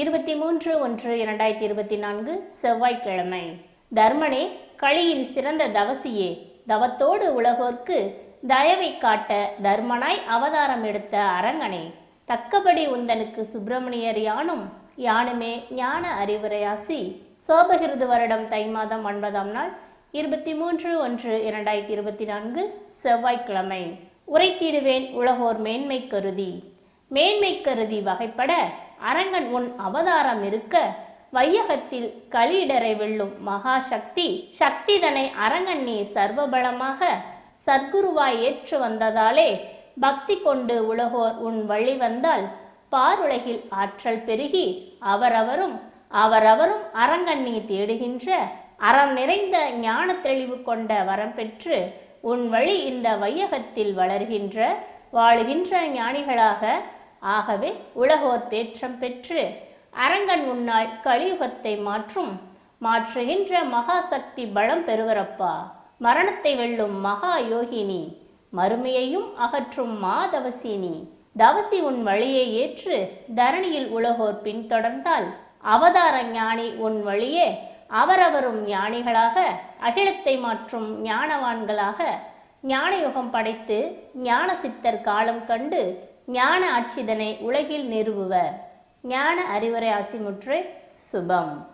இருபத்தி மூன்று ஒன்று இரண்டாயிரத்தி இருபத்தி நான்கு செவ்வாய்க்கிழமை. தர்மனே களியின் சிறந்த தவசியே தவத்தோடு உலகோர்க்கு தயவை காட்ட தர்மனாய் அவதாரம் எடுத்த அரங்கனே தக்கபடி உந்தனுக்கு சுப்பிரமணியர் யானும் யானுமே ஞான அறிவுரையாசி சோபகிருது வருடம் தை மாதம் ஒன்பதாம் நாள் இருபத்தி மூன்று ஒன்று இரண்டாயிரத்தி இருபத்தி நான்கு செவ்வாய்க்கிழமை. உரைத்திடுவேன் உலகோர் மேன்மை கருதி. மேன்மை கருதி வகைப்பட அரங்கன் உன் அவதாரம் இருக்க. வையகத்தில் களிடரை வெல்லும் மகாசக்தி சக்திதனை அரங்கன் நீ சர்வபலமாக சர்க்குருவாய் ஏற்று வந்ததாலே பக்தி கொண்டு உலகோர் உன் வழி வந்தால் பாருலகில் ஆற்றல் பெருகி அவரவரும் அவரவரும் அரங்கன் நீ தேடுகின்ற அறம் நிறைந்த ஞான தெளிவு கொண்ட வரம் பெற்று உன் வழி இந்த வையகத்தில் வளர்கின்ற வாழுகின்ற ஞானிகளாக ஆகவே உலகோர் தேற்றம் பெற்று அரங்கன் உன்னால் கலியுகத்தை மாற்றும் மாற்றுகின்ற மகாசக்தி பலம் பெறுவரப்பா. மரணத்தை வெல்லும் மகா யோகினி மறுமையையும் அகற்றும் மாதவசினி. தவசி உன் வழியை ஏற்று தரணியில் உலகோர் பின்தொடர்ந்தால் அவதார ஞானி உன் வழியே அவரவரும் ஞானிகளாக அகிலத்தை மாற்றும் ஞானவான்களாக ஞானயுகம் படைத்து ஞான சித்தர் காலம் கண்டு ஞான ஆட்சிதனை உலகில் நிறுவுவர் ஞான அறிவுரை அசிமுற்று சுபம்.